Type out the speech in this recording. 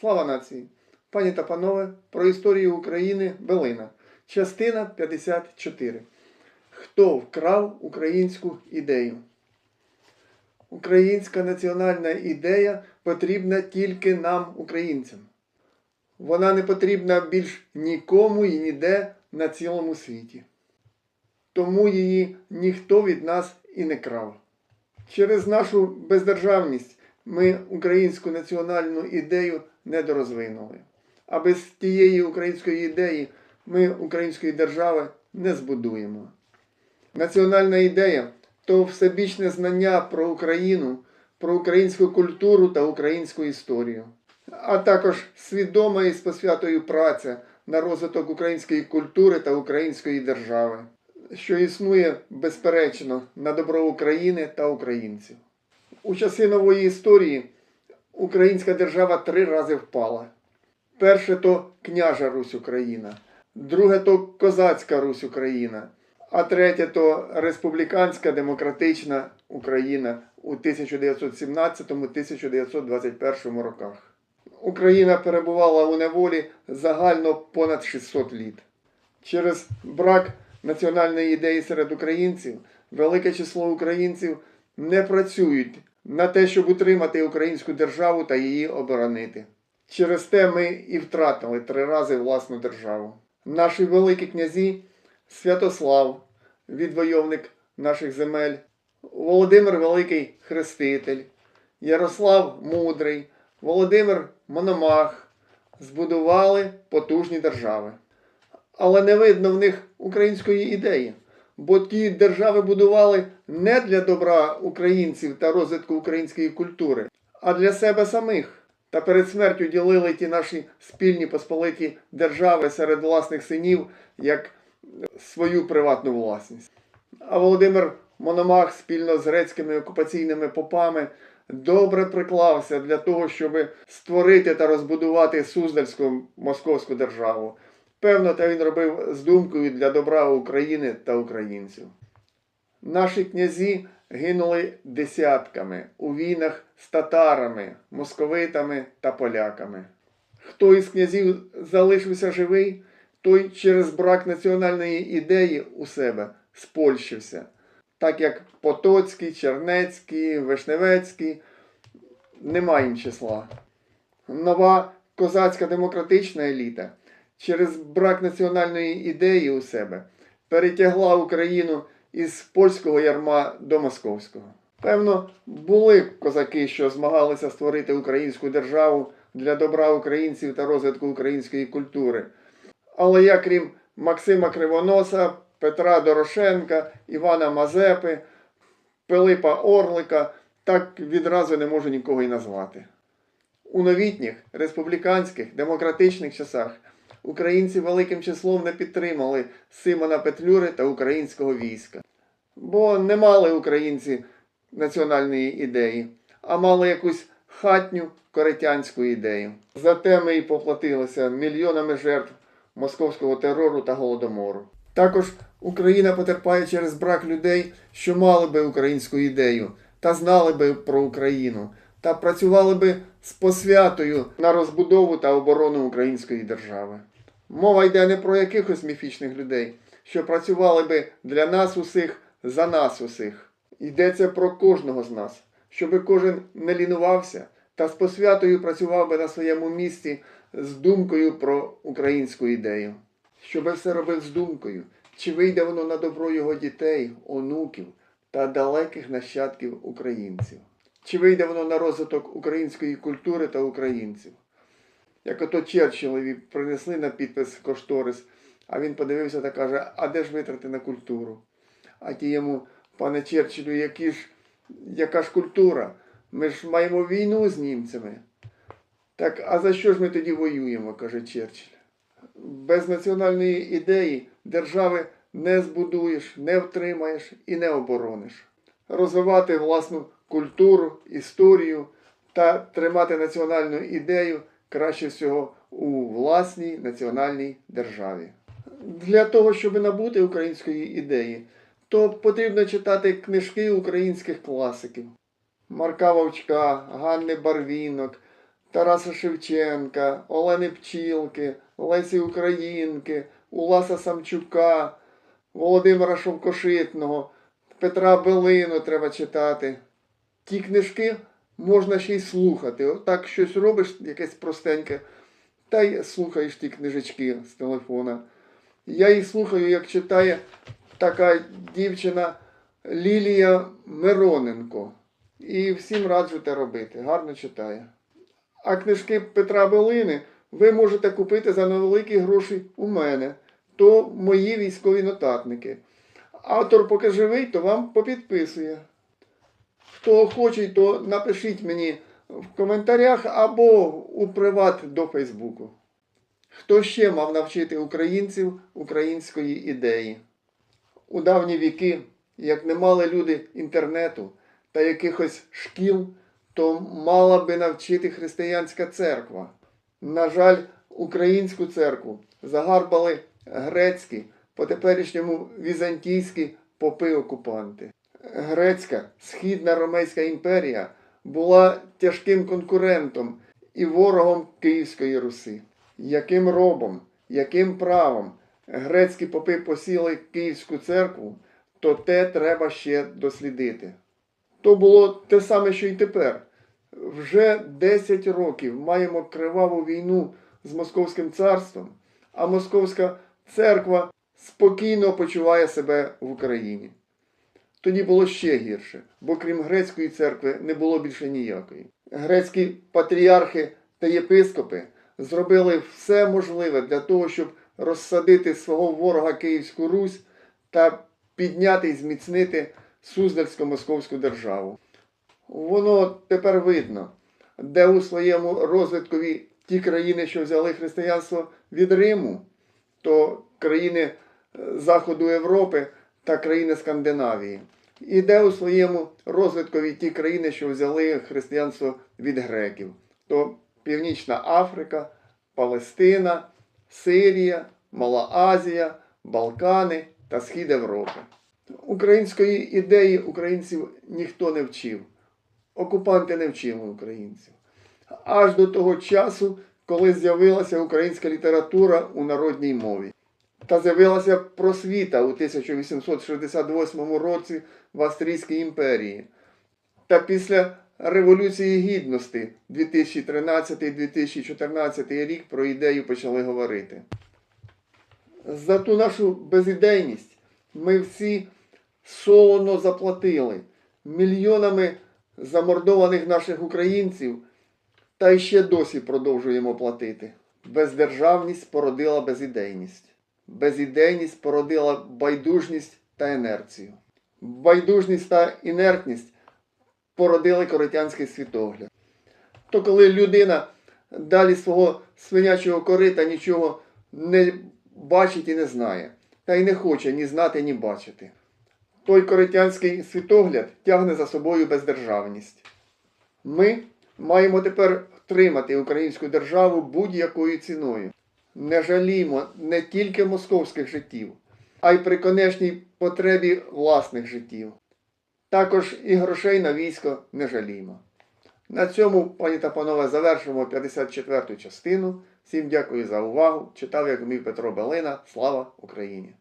Слава нації! Пані та панове, про історію України Белина. Частина 54. Хто вкрав українську ідею? Українська національна ідея потрібна тільки нам, українцям. Вона не потрібна більш нікому і ніде на цілому світі. Тому її ніхто від нас і не крав. Через нашу бездержавність ми українську національну ідею недорозвинули. А без тієї української ідеї ми української держави не збудуємо. Національна ідея то всебічне знання про Україну, про українську культуру та українську історію, а також свідома і з посвятою праця на розвиток української культури та української держави, що існує безперечно на добро України та українців. У часи нової історії українська держава три рази впала. Перше то княжа Русь Україна, друге то козацька Русь Україна, а третє то республіканська демократична Україна у 1917-1921 роках. Україна перебувала у неволі загально понад 600 літ. Через брак національної ідеї серед українців велике число українців не працюють на те, щоб утримати українську державу та її оборонити. Через те ми і втратили три рази власну державу. Наші великі князі Святослав, відвойовник наших земель, Володимир Великий Хреститель, Ярослав Мудрий, Володимир Мономах збудували потужні держави. Але не видно в них української ідеї, бо ті держави будували не для добра українців та розвитку української культури, а для себе самих. Та перед смертю ділили ті наші спільні посполиті держави серед власних синів як свою приватну власність. А Володимир Мономах спільно з грецькими окупаційними попами добре приклався для того, щоб створити та розбудувати Суздальську московську державу. Певно, те він робив з думкою для добра України та українців. Наші князі гинули десятками у війнах з татарами, московитами та поляками. Хто із князів залишився живий, той через брак національної ідеї у себе спольщився, так як Потоцький, Чернецький, Вишневецький, нема їм числа. Нова козацька демократична еліта через брак національної ідеї у себе перетягла Україну із польського ярма до московського. Певно, були козаки, що змагалися створити українську державу для добра українців та розвитку української культури. Але я, крім Максима Кривоноса, Петра Дорошенка, Івана Мазепи, Пилипа Орлика, так відразу не можу нікого й назвати. У новітніх республіканських демократичних часах українці великим числом не підтримали Симона Петлюри та українського війська. Бо не мали українці національної ідеї, а мали якусь хатню коритянську ідею. Зате ми і поплатилися мільйонами жертв московського терору та голодомору. Також Україна потерпає через брак людей, що мали би українську ідею та знали би про Україну, та працювали би з посвятою на розбудову та оборону української держави. Мова йде не про якихось міфічних людей, що працювали би для нас усіх, за нас усіх. Йдеться про кожного з нас, щоби кожен не лінувався та з посвятою працював би на своєму місці з думкою про українську ідею. Щоби все робив з думкою, чи вийде воно на добро його дітей, онуків та далеких нащадків українців, чи вийде воно на розвиток української культури та українців. Як ото Черчиллові принесли на підпис кошторис, а він подивився та каже, а де ж витрати на культуру? А ті йому, пане Черчиллю, які ж, яка ж культура? Ми ж маємо війну з німцями. Так, а за що ж ми тоді воюємо, каже Черчилль. Без національної ідеї держави не збудуєш, не втримаєш і не оборониш. Розвивати власну культуру, історію та тримати національну ідею краще всього у власній національній державі. Для того, щоб набути української ідеї, то потрібно читати книжки українських класиків. Марка Вовчка, Ганни Барвінок Тараса Шевченка, Олени Пчілки, Лесі Українки, Уласа Самчука, Володимира Шовкошитного, Петра Белину треба читати. Ті книжки можна ще й слухати. Отак щось робиш, якесь простеньке, та й слухаєш ті книжечки з телефона. Я їх слухаю, як читає така дівчина Лілія Мироненко. І всім раджу те робити. Гарно читає. А книжки Петра Белини ви можете купити за невеликі гроші у мене. То мої військові нотатники. Автор поки живий, то вам попідписує. Хто хоче, то напишіть мені в коментарях або у приват до Фейсбуку. Хто ще мав навчити українців української ідеї? У давні віки, як не мали люди інтернету та якихось шкіл, то мала би навчити християнська церква. На жаль, українську церкву загарбали грецькі, по теперішньому візантійські попи-окупанти. Грецька східна Ромейська імперія була тяжким конкурентом і ворогом Київської Руси. Яким робом, яким правом грецькі попи посіли Київську церкву, то те треба ще дослідити. То було те саме, що й тепер. Вже 10 років маємо криваву війну з Московським царством, а Московська церква спокійно почуває себе в Україні. Тоді було ще гірше, бо крім грецької церкви не було більше ніякої. Грецькі патріархи та єпископи зробили все можливе для того, щоб розсадити свого ворога Київську Русь та підняти і зміцнити Суздальсько-Московську державу. Воно тепер видно, де у своєму розвиткові ті країни, що взяли християнство від Риму, то країни е, Заходу Європи та країни Скандинавії. І де у своєму розвиткові ті країни, що взяли християнство від греків, то Північна Африка, Палестина, Сирія, Мала Азія, Балкани та Схід Європи. Української ідеї українців ніхто не вчив. Окупанти не вчили українців. Аж до того часу, коли з'явилася українська література у народній мові. Та з'явилася просвіта у 1868 році в Австрійській імперії. Та після Революції Гідності 2013-2014 рік про ідею почали говорити. За ту нашу безідейність ми всі солоно заплатили мільйонами замордованих наших українців, та ще досі продовжуємо платити. Бездержавність породила безідейність. Безідейність породила байдужність та інерцію. Байдужність та інертність породили коротянський світогляд. То коли людина далі свого свинячого корита нічого не бачить і не знає, та й не хоче ні знати, ні бачити. Той коритянський світогляд тягне за собою бездержавність. Ми маємо тепер втримати українську державу будь-якою ціною. Не жалімо не тільки московських життів, а й при конечній потребі власних життів. Також і грошей на військо не жалімо. На цьому, пані та панове, завершимо 54-ту частину. Всім дякую за увагу. Читав, як вмів Петро Белина. Слава Україні!